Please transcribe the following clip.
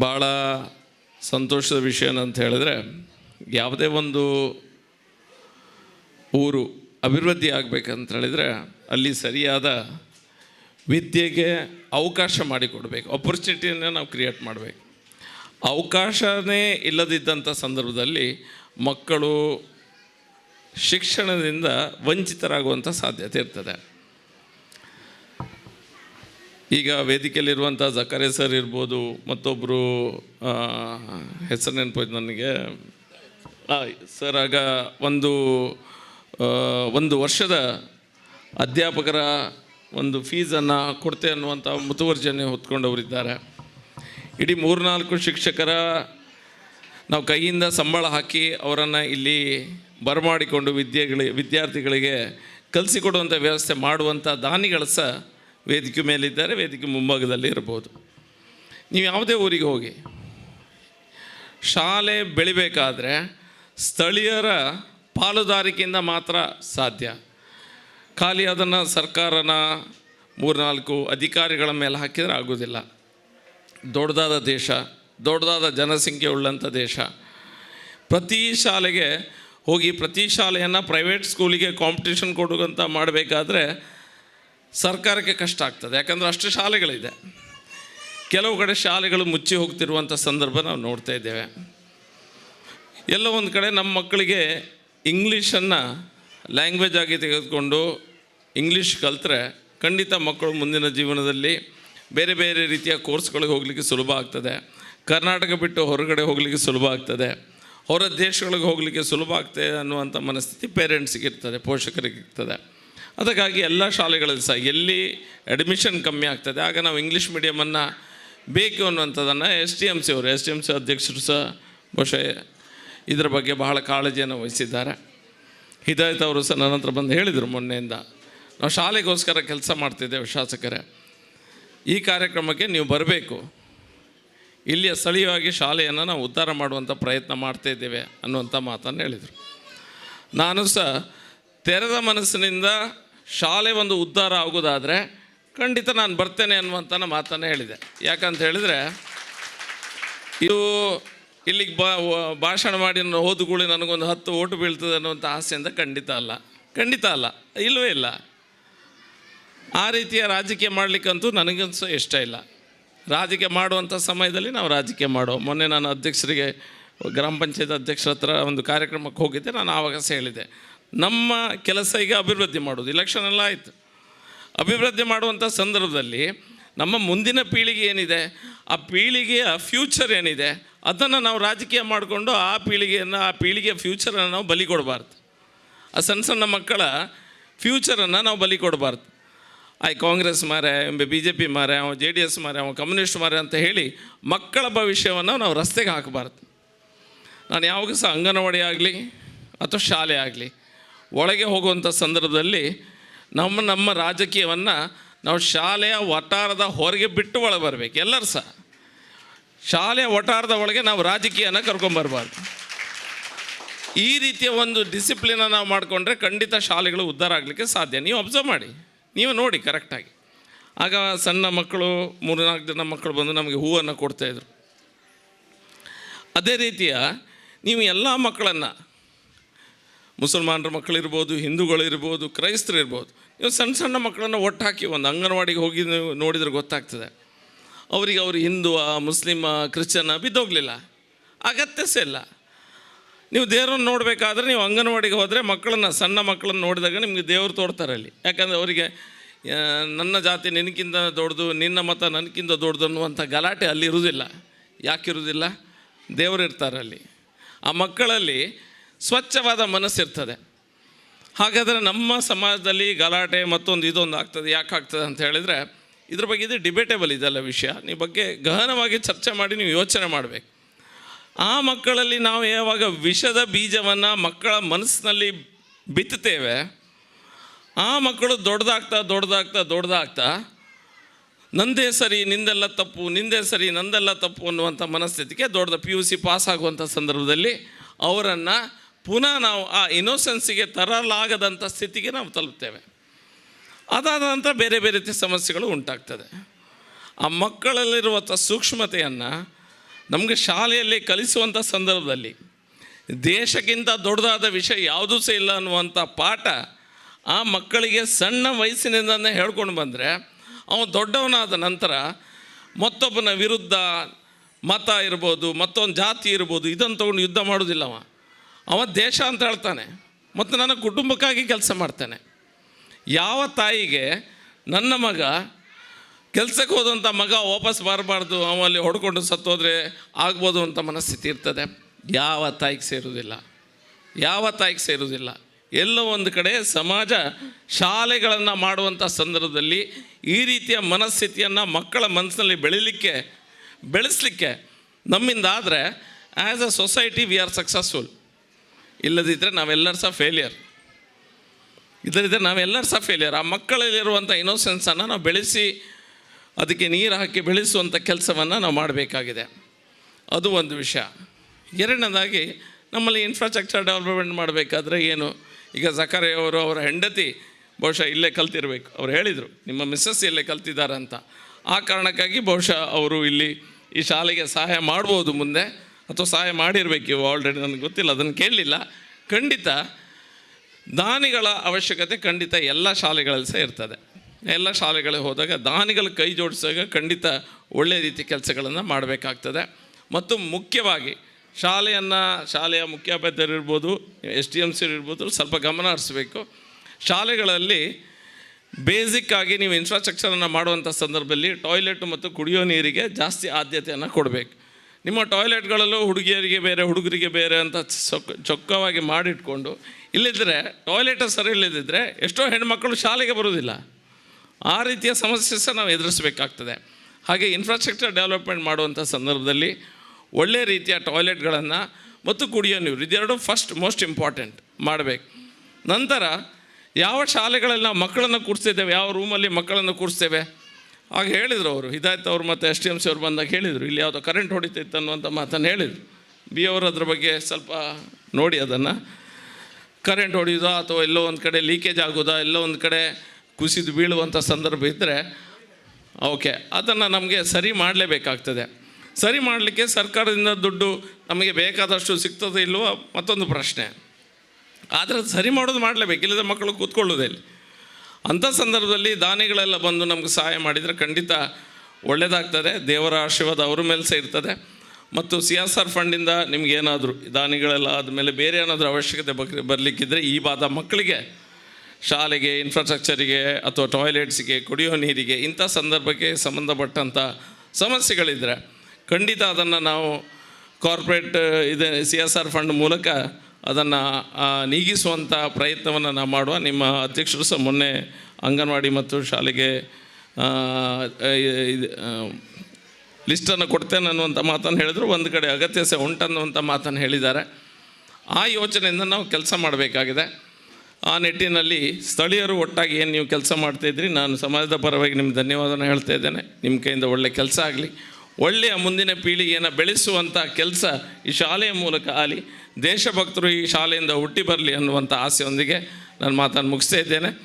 ಭಾಳ ಸಂತೋಷದ ವಿಷಯ ಅಂತ ಹೇಳಿದ್ರೆ, ಯಾವುದೇ ಒಂದು ಊರು ಅಭಿವೃದ್ಧಿ ಆಗಬೇಕಂತ ಹೇಳಿದರೆ, ಅಲ್ಲಿ ಸರಿಯಾದ ವಿದ್ಯೆಗೆ ಅವಕಾಶ ಮಾಡಿಕೊಡ್ಬೇಕು. ಅಪರ್ಚುನಿಟಿಯನ್ನು ನಾವು ಕ್ರಿಯೇಟ್ ಮಾಡಬೇಕು. ಅವಕಾಶನೇ ಇಲ್ಲದಿದ್ದಂಥ ಸಂದರ್ಭದಲ್ಲಿ ಮಕ್ಕಳು ಶಿಕ್ಷಣದಿಂದ ವಂಚಿತರಾಗುವಂಥ ಸಾಧ್ಯತೆ ಇರ್ತದೆ. ಈಗ ವೇದಿಕೆಯಲ್ಲಿರುವಂಥ ಜಕರೆ ಸರ್ ಇರ್ಬೋದು ಮತ್ತೊಬ್ಬರು ಹೆಸರು ನೆನಪೋಯ್ತು ನನಗೆ. ಸರ್, ಆಗ ಒಂದು ಒಂದು ವರ್ಷದ ಅಧ್ಯಾಪಕರ ಒಂದು ಫೀಸನ್ನು ಕೊಡ್ತೆ ಅನ್ನುವಂಥ ಮುತುವರ್ಜನೆ ಹೊತ್ಕೊಂಡವರಿದ್ದಾರೆ. ಇಡೀ ಮೂರ್ನಾಲ್ಕು ಶಿಕ್ಷಕರ ನಾವು ಕೈಯಿಂದ ಸಂಬಳ ಹಾಕಿ ಅವರನ್ನು ಇಲ್ಲಿ ಬರಮಾಡಿಕೊಂಡು ವಿದ್ಯೆಗಳಿಗೆ ವಿದ್ಯಾರ್ಥಿಗಳಿಗೆ ಕಲಿಸಿಕೊಡುವಂಥ ವ್ಯವಸ್ಥೆ ಮಾಡುವಂಥ ದಾನಿಗಳು ಸಹ ವೇದಿಕೆ ಮೇಲಿದ್ದಾರೆ, ವೇದಿಕೆ ಮುಂಭಾಗದಲ್ಲಿ ಇರ್ಬೋದು. ನೀವು ಯಾವುದೇ ಊರಿಗೆ ಹೋಗಿ, ಶಾಲೆ ಬೆಳಿಬೇಕಾದ್ರೆ ಸ್ಥಳೀಯರ ಪಾಲುದಾರಿಕೆಯಿಂದ ಮಾತ್ರ ಸಾಧ್ಯ. ಖಾಲಿ ಅದನ್ನು ಸರ್ಕಾರನ ಮೂರ್ನಾಲ್ಕು ಅಧಿಕಾರಿಗಳ ಮೇಲೆ ಹಾಕಿದರೆ ಆಗೋದಿಲ್ಲ ದೊಡ್ಡದಾದ ದೇಶ, ದೊಡ್ಡದಾದ ಜನಸಂಖ್ಯೆ ಉಳ್ಳಂಥ ದೇಶ. ಪ್ರತಿ ಶಾಲೆಗೆ ಹೋಗಿ ಪ್ರತಿ ಶಾಲೆಯನ್ನು ಪ್ರೈವೇಟ್ ಸ್ಕೂಲಿಗೆ ಕಾಂಪಿಟೇಷನ್ ಕೊಡುವಂಥ ಮಾಡಬೇಕಾದ್ರೆ ಸರ್ಕಾರಕ್ಕೆ ಕಷ್ಟ ಆಗ್ತದೆ. ಯಾಕಂದರೆ ಅಷ್ಟು ಶಾಲೆಗಳಿದೆ. ಕೆಲವು ಕಡೆ ಶಾಲೆಗಳು ಮುಚ್ಚಿ ಹೋಗ್ತಿರುವಂಥ ಸಂದರ್ಭ ನಾವು ನೋಡ್ತಾ ಇದ್ದೇವೆ. ಎಲ್ಲೋ ಒಂದು ಕಡೆ ನಮ್ಮ ಮಕ್ಕಳಿಗೆ ಇಂಗ್ಲೀಷನ್ನು ಲ್ಯಾಂಗ್ವೇಜ್ ಆಗಿ ತೆಗೆದುಕೊಂಡು ಇಂಗ್ಲೀಷ್ ಕಲ್ತ್ರೆ ಖಂಡಿತ ಮಕ್ಕಳು ಮುಂದಿನ ಜೀವನದಲ್ಲಿ ಬೇರೆ ಬೇರೆ ರೀತಿಯ ಕೋರ್ಸ್ಗಳಿಗೆ ಹೋಗಲಿಕ್ಕೆ ಸುಲಭ ಆಗ್ತದೆ. ಕರ್ನಾಟಕ ಬಿಟ್ಟು ಹೊರಗಡೆ ಹೋಗಲಿಕ್ಕೆ ಸುಲಭ ಆಗ್ತದೆ. ಹೊರ ದೇಶಗಳಿಗೆ ಹೋಗಲಿಕ್ಕೆ ಸುಲಭ ಆಗ್ತದೆ ಅನ್ನುವಂಥ ಮನಸ್ಥಿತಿ ಪೇರೆಂಟ್ಸಿಗೆ ಇರ್ತದೆ, ಪೋಷಕರಿಗೆ ಇರ್ತದೆ. ಅದಕ್ಕಾಗಿ ಎಲ್ಲ ಶಾಲೆಗಳಲ್ಲಿ ಸಹ ಎಲ್ಲಿ ಅಡ್ಮಿಷನ್ ಕಮ್ಮಿ ಆಗ್ತದೆ, ಆಗ ನಾವು ಇಂಗ್ಲೀಷ್ ಮೀಡಿಯಮನ್ನು ಬೇಕು ಅನ್ನುವಂಥದ್ದನ್ನು ಎಸ್ ಟಿ ಎಂ ಸಿ ಅವರು ಎಸ್ ಟಿ ಎಂ ಸಿ ಅಧ್ಯಕ್ಷರು ಸಹ ಬಹುಶಃ ಇದರ ಬಗ್ಗೆ ಬಹಳ ಕಾಳಜಿಯನ್ನು ವಹಿಸಿದ್ದಾರೆ. ಹಿದಾಯತ್ ಅವರು ಸಹ ನನ್ನ ಹತ್ರ ಬಂದು ಹೇಳಿದರು ಮೊನ್ನೆಯಿಂದ, ನಾವು ಶಾಲೆಗೋಸ್ಕರ ಕೆಲಸ ಮಾಡ್ತಿದ್ದೇವೆ ಶಾಸಕರೇ, ಈ ಕಾರ್ಯಕ್ರಮಕ್ಕೆ ನೀವು ಬರಬೇಕು, ಇಲ್ಲಿಯ ಸ್ಥಳೀಯವಾಗಿ ಶಾಲೆಯನ್ನು ನಾವು ಉದ್ಧಾರ ಮಾಡುವಂಥ ಪ್ರಯತ್ನ ಮಾಡ್ತಾ ಇದ್ದೇವೆ ಅನ್ನುವಂಥ ಮಾತನ್ನು ಹೇಳಿದರು. ನಾನು ಸಹ ತೆರೆದ ಮನಸ್ಸಿನಿಂದ ಶಾಲೆ ಒಂದು ಉದ್ಧಾರ ಆಗೋದಾದರೆ ಖಂಡಿತ ನಾನು ಬರ್ತೇನೆ ಅನ್ನುವಂಥ ಮಾತನ್ನು ಹೇಳಿದೆ. ಯಾಕಂತ ಹೇಳಿದರೆ, ಇದು ಇಲ್ಲಿಗೆ ಬಾ ಭಾಷಣ ಮಾಡಿ ನಾನು ಹೋದುಗೂಳಿ ನನಗೊಂದು ಹತ್ತು ಓಟು ಬೀಳ್ತದೆ ಅನ್ನುವಂಥ ಆಸೆಯಿಂದ ಖಂಡಿತ ಅಲ್ಲ. ಖಂಡಿತ ಅಲ್ಲ. ಇಲ್ಲವೇ ಇಲ್ಲ. ಆ ರೀತಿಯ ರಾಜಕೀಯ ಮಾಡಲಿಕ್ಕಂತೂ ನನಗಂತೂ ಇಷ್ಟ ಇಲ್ಲ. ರಾಜಕೀಯ ಮಾಡುವಂಥ ಸಮಯದಲ್ಲಿ ನಾವು ರಾಜಕೀಯ ಮಾಡೋ ಮೊನ್ನೆ ನಾನು ಅಧ್ಯಕ್ಷರಿಗೆ, ಗ್ರಾಮ ಪಂಚಾಯತ್ ಅಧ್ಯಕ್ಷರ ಹತ್ರ ಒಂದು ಕಾರ್ಯಕ್ರಮಕ್ಕೆ ಹೋಗಿದ್ದೆ. ನಾನು ಆವಾಗ ಹೇಳಿದೆ. ನಮ್ಮ ಕೆಲಸ ಈಗ ಅಭಿವೃದ್ಧಿ ಮಾಡೋದು ಇಲೆಕ್ಷನ್ ಎಲ್ಲ ಆಯಿತು. ಅಭಿವೃದ್ಧಿ ಮಾಡುವಂಥ ಸಂದರ್ಭದಲ್ಲಿ ನಮ್ಮ ಮುಂದಿನ ಪೀಳಿಗೆ ಏನಿದೆ, ಆ ಪೀಳಿಗೆಯ ಫ್ಯೂಚರ್ ಏನಿದೆ, ಅದನ್ನು ನಾವು ರಾಜಕೀಯ ಮಾಡಿಕೊಂಡು ಆ ಪೀಳಿಗೆಯನ್ನು, ಆ ಪೀಳಿಗೆಯ ಫ್ಯೂಚರನ್ನು ನಾವು ಬಲಿ ಕೊಡಬಾರ್ದು. ಆ ಸಣ್ಣ ಸಣ್ಣ ಮಕ್ಕಳ ಫ್ಯೂಚರನ್ನು ನಾವು ಬಲಿ ಕೊಡಬಾರ್ದು. ಆಯ್, ಕಾಂಗ್ರೆಸ್ ಮಾರೆ ಬಿ ಜೆ ಪಿ ಮಾರೆ, ಅವ ಜೆ ಡಿ ಎಸ್ ಮಾರೆ, ಅವ ಕಮ್ಯುನಿಸ್ಟ್ ಮಾರೆ ಅಂತ ಹೇಳಿ ಮಕ್ಕಳ ಭವಿಷ್ಯವನ್ನು ನಾವು ರಸ್ತೆಗೆ ಹಾಕಬಾರ್ದು. ನಾನು ಯಾವಾಗ ಸಹ ಅಂಗನವಾಡಿ ಆಗಲಿ ಅಥವಾ ಶಾಲೆ ಆಗಲಿ ಒಳಗೆ ಹೋಗುವಂಥ ಸಂದರ್ಭದಲ್ಲಿ ನಮ್ಮ ನಮ್ಮ ರಾಜಕೀಯವನ್ನು ನಾವು ಶಾಲೆಯ ವಟಾರದ ಹೊರಗೆ ಬಿಟ್ಟು ಒಳಗೆ ಬರಬೇಕು. ಎಲ್ಲರೂ ಸಹ. ಶಾಲೆಯ ವಟಾರದ ಒಳಗೆ ನಾವು ರಾಜಕೀಯನ ಕರ್ಕೊಂಬರ್ಬಾರ್ದು ಈ ರೀತಿಯ ಒಂದು ಡಿಸಿಪ್ಲಿನ ನಾವು ಮಾಡಿಕೊಂಡ್ರೆ ಖಂಡಿತ ಶಾಲೆಗಳು ಉದ್ಧಾರ ಆಗಲಿಕ್ಕೆ ಸಾಧ್ಯ. ನೀವು ಅಬ್ಸರ್ವ್ ಮಾಡಿ. ನೀವು ನೋಡಿ ಕರೆಕ್ಟಾಗಿ ಆಗ. ಸಣ್ಣ ಮಕ್ಕಳು ಮೂರು ನಾಲ್ಕು ಜನ ಮಕ್ಕಳು ಬಂದು ನಮಗೆ ಹೂವನ್ನು ಕೊಡ್ತಾಯಿದ್ರು ಅದೇ ರೀತಿಯ ನೀವು ಎಲ್ಲ ಮಕ್ಕಳನ್ನು ಮುಸಲ್ಮಾನರ ಮಕ್ಕಳಿರ್ಬೋದು, ಹಿಂದೂಗಳಿರ್ಬೋದು ಕ್ರೈಸ್ತರು ಇರ್ಬೋದು ನೀವು ಸಣ್ಣ ಸಣ್ಣ ಮಕ್ಕಳನ್ನು ಒಟ್ಟು ಹಾಕಿ ಒಂದು ಅಂಗನವಾಡಿಗೆ ಹೋಗಿ ನೋಡಿದರೆ ಗೊತ್ತಾಗ್ತದೆ. ಅವರಿಗೆ ಅವರು ಹಿಂದೂ ಮುಸ್ಲಿಮ ಬಿದ್ದೋಗಲಿಲ್ಲ. ಅಗತ್ಯ ಸಹ ಇಲ್ಲ. ನೀವು ದೇವರನ್ನು ನೋಡಬೇಕಾದ್ರೆ ನೀವು ಅಂಗನವಾಡಿಗೆ ಹೋದರೆ ಮಕ್ಕಳನ್ನು, ಸಣ್ಣ ಮಕ್ಕಳನ್ನು ನೋಡಿದಾಗ ನಿಮಗೆ ದೇವರು ತೋರ್ತಾರೆ ಅಲ್ಲಿ. ಯಾಕಂದರೆ ಅವರಿಗೆ ನನ್ನ ಜಾತಿ ನಿನಗಿಂತ ದೊಡ್ಡದು, ನಿನ್ನ ಮತ ನನಗಿಂತ ದೊಡ್ಡದು ಅನ್ನುವಂಥ ಗಲಾಟೆ ಅಲ್ಲಿ ಇರುವುದಿಲ್ಲ. ಯಾಕಿರುವುದಿಲ್ಲ ದೇವರು ಇರ್ತಾರೆ ಅಲ್ಲಿ. ಆ ಮಕ್ಕಳಲ್ಲಿ ಸ್ವಚ್ಛವಾದ ಮನಸ್ಸಿರ್ತದೆ. ಹಾಗಾದರೆ ನಮ್ಮ ಸಮಾಜದಲ್ಲಿ ಗಲಾಟೆ ಮತ್ತೊಂದು ಇದೊಂದು ಆಗ್ತದೆ. ಯಾಕೆ ಆಗ್ತದೆ ಅಂತ ಹೇಳಿದರೆ, ಇದ್ರ ಬಗ್ಗೆ ಇದು ಡಿಬೇಟೇಬಲ್ ಇದೆಲ್ಲ ವಿಷಯ. ನೀವು ಬಗ್ಗೆ ಗಹನವಾಗಿ ಚರ್ಚೆ ಮಾಡಿ ನೀವು ಯೋಚನೆ ಮಾಡಬೇಕು. ಆ ಮಕ್ಕಳಲ್ಲಿ ನಾವು ಯಾವಾಗ ವಿಷದ ಬೀಜವನ್ನು ಮಕ್ಕಳ ಮನಸ್ಸಿನಲ್ಲಿ ಬಿತ್ತುತ್ತೇವೆ, ಆ ಮಕ್ಕಳು ದೊಡ್ಡದಾಗ್ತಾ ದೊಡ್ಡದಾಗ್ತಾ ದೊಡ್ಡದಾಗ್ತಾ, ನಂದೇ ಸರಿ, ನಿಂದೆಲ್ಲ ತಪ್ಪು, ನಿಂದೇ ಸರಿ, ನಂದೆಲ್ಲ ತಪ್ಪು ಅನ್ನುವಂಥ ಮನಸ್ಥಿತಿಗೆ ದೊಡ್ಡದ ಪಿ ಯು ಸಿ ಪಾಸ್ ಆಗುವಂಥ ಸಂದರ್ಭದಲ್ಲಿ ಅವರನ್ನು ಪುನಃ ನಾವು ಆ ಇನೋಸೆನ್ಸಿಗೆ ತರಲಾಗದಂಥ ಸ್ಥಿತಿಗೆ ನಾವು ತಲುಪ್ತೇವೆ. ಅದಾದ ನಂತರ ಬೇರೆ ಬೇರೆ ರೀತಿಯ ಸಮಸ್ಯೆಗಳು ಉಂಟಾಗ್ತದೆ. ಆ ಮಕ್ಕಳಲ್ಲಿರುವಂಥ ಸೂಕ್ಷ್ಮತೆಯನ್ನು ನಮಗೆ ಶಾಲೆಯಲ್ಲಿ ಕಲಿಸುವಂಥ ಸಂದರ್ಭದಲ್ಲಿ ದೇಶಕ್ಕಿಂತ ದೊಡ್ಡದಾದ ವಿಷಯ ಯಾವುದೂ ಸಹ ಇಲ್ಲ ಅನ್ನುವಂಥ ಪಾಠ ಆ ಮಕ್ಕಳಿಗೆ ಸಣ್ಣ ವಯಸ್ಸಿನಿಂದನೇ ಹೇಳ್ಕೊಂಡು ಬಂದರೆ ಅವನು ದೊಡ್ಡವನಾದ ನಂತರ ಮತ್ತೊಬ್ಬನ ವಿರುದ್ಧ ಮತ ಇರ್ಬೋದು, ಮತ್ತೊಂದು ಜಾತಿ ಇರ್ಬೋದು, ಇದನ್ನು ತೊಗೊಂಡು ಯುದ್ಧ ಮಾಡೋದಿಲ್ಲ ಅವ ದೇಶ ಅಂತ ಹೇಳ್ತಾನೆ. ಮತ್ತು ನನ್ನ ಕುಟುಂಬಕ್ಕಾಗಿ ಕೆಲಸ ಮಾಡ್ತಾನೆ. ಯಾವ ತಾಯಿಗೆ ನನ್ನ ಮಗ ಕೆಲಸಕ್ಕೆ ಹೋದಂಥ ಮಗ ವಾಪಸ್ ಬರಬಾರ್ದು ಅವಲ್ಲಿ ಹೊಡ್ಕೊಂಡು ಸತ್ತೋದ್ರೆ ಆಗ್ಬೋದು ಅಂತ ಮನಸ್ಥಿತಿ ಇರ್ತದೆ. ಯಾವ ತಾಯಿಗೆ ಸೇರುವುದಿಲ್ಲ. ಯಾವ ತಾಯಿಗೆ ಸೇರುವುದಿಲ್ಲ. ಎಲ್ಲೋ ಒಂದು ಕಡೆ ಸಮಾಜ ಶಾಲೆಗಳನ್ನು ಮಾಡುವಂಥ ಸಂದರ್ಭದಲ್ಲಿ ಈ ರೀತಿಯ ಮನಸ್ಥಿತಿಯನ್ನು ಮಕ್ಕಳ ಮನಸ್ಸಿನಲ್ಲಿ ಬೆಳಿಲಿಕ್ಕೆ, ಬೆಳೆಸಲಿಕ್ಕೆ ನಮ್ಮಿಂದಾದರೆ as a society we are successful ಇಲ್ಲದಿದ್ದರೆ ನಾವೆಲ್ಲರೂ ಸಹ ಫೇಲಿಯರ್ ಇದರಿಂದ ನಾವೆಲ್ಲರೂ ಸಹ ಫೇಲಿಯರ್ ಆ ಮಕ್ಕಳಲ್ಲಿರುವಂಥ ಇನ್ನೋಸೆನ್ಸನ್ನು ನಾವು ಬೆಳೆಸಿ, ಅದಕ್ಕೆ ನೀರು ಹಾಕಿ ಬೆಳೆಸುವಂಥ ಕೆಲಸವನ್ನು ನಾವು ಮಾಡಬೇಕಾಗಿದೆ. ಅದು ಒಂದು ವಿಷಯ. ಎರಡನೇದಾಗಿ, ನಮ್ಮಲ್ಲಿ ಇನ್ಫ್ರಾಸ್ಟ್ರಕ್ಚರ್ ಡೆವಲಪ್ಮೆಂಟ್ ಮಾಡಬೇಕಾದ್ರೆ ಏನು? ಈಗ ಅವರು ಅವರ ಹೆಂಡತಿ ಬಹುಶಃ ಇಲ್ಲೇ ಕಲ್ತಿರಬೇಕು. ಅವ್ರು ಹೇಳಿದರು, ನಿಮ್ಮ ಮಿಸ್ಸಸ್ ಇಲ್ಲೇ ಕಲ್ತಿದ್ದಾರೆ ಅಂತ. ಆ ಕಾರಣಕ್ಕಾಗಿ ಬಹುಶಃ ಅವರು ಇಲ್ಲಿ ಈ ಶಾಲೆಗೆ ಸಹಾಯ ಮಾಡ್ಬೋದು ಮುಂದೆ. ಅಥವಾ ಸಹಾಯ ಮಾಡಿರಬೇಕು ಇವು ಆಲ್ರೆಡಿ ನನಗೆ ಗೊತ್ತಿಲ್ಲ, ಅದನ್ನು ಕೇಳಲಿಲ್ಲ. ಖಂಡಿತ ದಾನಿಗಳ ಅವಶ್ಯಕತೆ ಖಂಡಿತ ಎಲ್ಲ ಶಾಲೆಗಳಲ್ಲಿ ಸಹ ಇರ್ತದೆ. ಎಲ್ಲ ಶಾಲೆಗಳಿಗೆ ಹೋದಾಗ ದಾನಿಗಳ ಕೈ ಜೋಡಿಸಿದಾಗ ಖಂಡಿತ ಒಳ್ಳೆಯ ರೀತಿ ಕೆಲಸಗಳನ್ನು ಮಾಡಬೇಕಾಗ್ತದೆ. ಮತ್ತು ಮುಖ್ಯವಾಗಿ ಶಾಲೆಯನ್ನು, ಶಾಲೆಯ ಮುಖ್ಯೋಪಾಧ್ಯಾಯರಿರ್ಬೋದು ಎಸ್ ಟಿ ಎಂ ಸಿ ಇರ್ಬೋದು ಸ್ವಲ್ಪ ಗಮನ ಹರಿಸ್ಬೇಕು. ಶಾಲೆಗಳಲ್ಲಿ ಬೇಸಿಕ್ ಆಗಿ ನೀವು ಇನ್ಫ್ರಾಸ್ಟ್ರಕ್ಚರನ್ನು ಮಾಡುವಂಥ ಸಂದರ್ಭದಲ್ಲಿ ಟಾಯ್ಲೆಟ್ ಮತ್ತು ಕುಡಿಯೋ ನೀರಿಗೆ ಜಾಸ್ತಿ ಆದ್ಯತೆಯನ್ನು ಕೊಡಬೇಕು. ನಿಮ್ಮ ಟಾಯ್ಲೆಟ್ಗಳಲ್ಲೂ ಹುಡುಗಿಯರಿಗೆ ಬೇರೆ, ಹುಡುಗರಿಗೆ ಬೇರೆ ಅಂತ ಚೊಕ್ಕ ಚೊಕ್ಕವಾಗಿ ಮಾಡಿಟ್ಕೊಂಡು ಇಲ್ಲಿದ್ದರೆ ಟಾಯ್ಲೆಟ್ ಸರಿ ಇಲ್ಲದಿದ್ದರೆ ಎಷ್ಟೋ ಹೆಣ್ಮಕ್ಕಳು ಶಾಲೆಗೆ ಬರೋದಿಲ್ಲ ಆ ರೀತಿಯ ಸಮಸ್ಯೆ ಸಹ ನಾವು ಎದುರಿಸಬೇಕಾಗ್ತದೆ. ಹಾಗೆ ಇನ್ಫ್ರಾಸ್ಟ್ರಕ್ಚರ್ ಡೆವಲಪ್ಮೆಂಟ್ ಮಾಡುವಂಥ ಸಂದರ್ಭದಲ್ಲಿ ಒಳ್ಳೆಯ ರೀತಿಯ ಟಾಯ್ಲೆಟ್ಗಳನ್ನು ಮತ್ತು ಕುಡಿಯೋ ನೀರು, ಇದೆರಡು ಫಸ್ಟ್ ಮೋಸ್ಟ್ ಇಂಪಾರ್ಟೆಂಟ್ ಮಾಡಬೇಕು. ನಂತರ ಯಾವ ಶಾಲೆಗಳಲ್ಲಿ ನಾವು ಮಕ್ಕಳನ್ನು ಕೂರಿಸ್ತಿದ್ದೇವೆ, ಯಾವ ರೂಮಲ್ಲಿ ಮಕ್ಕಳನ್ನು ಕೂರಿಸ್ತೇವೆ? ಆಗ ಹೇಳಿದರು ಅವರು, ಹಿದಾಯತ್ ಅವರು ಮತ್ತು ಎಸ್ ಟಿ ಎಂ ಸಿ ಅವ್ರು ಬಂದಾಗ ಹೇಳಿದರು, ಇಲ್ಲಿ ಯಾವುದೋ ಕರೆಂಟ್ ಹೊಡಿತೈತೆ ಅನ್ನುವಂಥ ಮಾತನ್ನು ಹೇಳಿದರು. ಬಿ ಅವರು ಅದ್ರ ಬಗ್ಗೆ ಸ್ವಲ್ಪ ನೋಡಿ ಅದನ್ನು. ಕರೆಂಟ್ ಹೊಡೆಯೋದಾ ಅಥವಾ ಎಲ್ಲೋ ಒಂದು ಕಡೆ ಲೀಕೇಜ್ ಆಗೋದಾ, ಎಲ್ಲೋ ಒಂದು ಕಡೆ ಕುಸಿದು ಬೀಳುವಂಥ ಸಂದರ್ಭ ಇದ್ದರೆ ಓಕೆ ಅದನ್ನು ನಮಗೆ ಸರಿ ಮಾಡಲೇಬೇಕಾಗ್ತದೆ. ಸರಿ ಮಾಡಲಿಕ್ಕೆ ಸರ್ಕಾರದಿಂದ ದುಡ್ಡು ನಮಗೆ ಬೇಕಾದಷ್ಟು ಸಿಗ್ತದೆ ಇಲ್ಲವೋ ಮತ್ತೊಂದು ಪ್ರಶ್ನೆ. ಆದರೆ ಸರಿ ಮಾಡೋದು ಮಾಡಲೇಬೇಕು ಇಲ್ಲದ ಮಕ್ಕಳು ಕೂತ್ಕೊಳ್ಳೋದೇ ಇಲ್ಲಿ. ಅಂಥ ಸಂದರ್ಭದಲ್ಲಿ ದಾನಿಗಳೆಲ್ಲ ಬಂದು ನಮಗೆ ಸಹಾಯ ಮಾಡಿದರೆ ಖಂಡಿತ ಒಳ್ಳೆಯದಾಗ್ತದೆ ದೇವರ ಆಶೀರ್ವಾದ ಅವ್ರ ಮೇಲೆ ಸಹ ಇರ್ತದೆ. ಮತ್ತು ಸಿ ಎಸ್ ಆರ್ ಫಂಡಿಂದ ನಿಮಗೇನಾದರೂ ದಾನಿಗಳೆಲ್ಲ ಆದಮೇಲೆ ಬೇರೆ ಏನಾದರೂ ಅವಶ್ಯಕತೆ ಬಗ್ಗೆ ಬರಲಿಕ್ಕಿದ್ರೆ ಈ ಬಾದ ಮಕ್ಕಳಿಗೆ ಶಾಲೆಗೆ ಇನ್ಫ್ರಾಸ್ಟ್ರಕ್ಚರಿಗೆ ಅಥವಾ ಟಾಯ್ಲೆಟ್ಸಿಗೆ ಕುಡಿಯೋ ನೀರಿಗೆ ಇಂಥ ಸಂದರ್ಭಕ್ಕೆ ಸಂಬಂಧಪಟ್ಟಂಥ ಸಮಸ್ಯೆಗಳಿದ್ದರೆ ಖಂಡಿತ ಅದನ್ನು ನಾವು ಕಾರ್ಪೊರೇಟ್ ಇದೆ ಸಿ ಎಸ್ ಆರ್ ಫಂಡ್ ಮೂಲಕ ಅದನ್ನು ನೀಗಿಸುವಂಥ ಪ್ರಯತ್ನವನ್ನು ನಾವು ಮಾಡುವ. ನಿಮ್ಮ ಅಧ್ಯಕ್ಷರು ಸಹ ಮೊನ್ನೆ ಅಂಗನವಾಡಿ ಮತ್ತು ಶಾಲೆಗೆ ಲಿಸ್ಟನ್ನು ಕೊಡ್ತೇನೆ ಅನ್ನುವಂಥ ಮಾತನ್ನು ಹೇಳಿದ್ರು. ಒಂದು ಕಡೆ ಅಗತ್ಯ ಸಹ ಉಂಟನ್ನುವಂಥ ಮಾತನ್ನು ಹೇಳಿದ್ದಾರೆ. ಆ ಯೋಚನೆಯಿಂದ ನಾವು ಕೆಲಸ ಮಾಡಬೇಕಾಗಿದೆ. ಆ ನಿಟ್ಟಿನಲ್ಲಿ ಸ್ಥಳೀಯರು ಒಟ್ಟಾಗಿ ಏನು ನೀವು ಕೆಲಸ ಮಾಡ್ತಾಯಿದ್ರಿ ನಾನು ಸಮಾಜದ ಪರವಾಗಿ ನಿಮ್ಗೆ ಧನ್ಯವಾದನ ಹೇಳ್ತಾ ಇದ್ದೇನೆ. ನಿಮ್ಮ ಕೈಯಿಂದ ಒಳ್ಳೆಯ ಕೆಲಸ ಆಗಲಿ. ಒಳ್ಳೆಯ ಮುಂದಿನ ಪೀಳಿಗೆಯನ್ನು ಬೆಳೆಸುವಂಥ ಕೆಲಸ ಈ ಶಾಲೆಯ ಮೂಲಕ ಆಗಲಿ. ದೇಶಭಕ್ತರು ಈ ಶಾಲೆಯಿಂದ ಹುಟ್ಟಿ ಬರಲಿ ಅನ್ನುವಂಥ ಆಸೆಯೊಂದಿಗೆ ನಾನು ಮಾತನ್ನು ಮುಗಿಸ್ತಾ ಇದ್ದೇನೆ.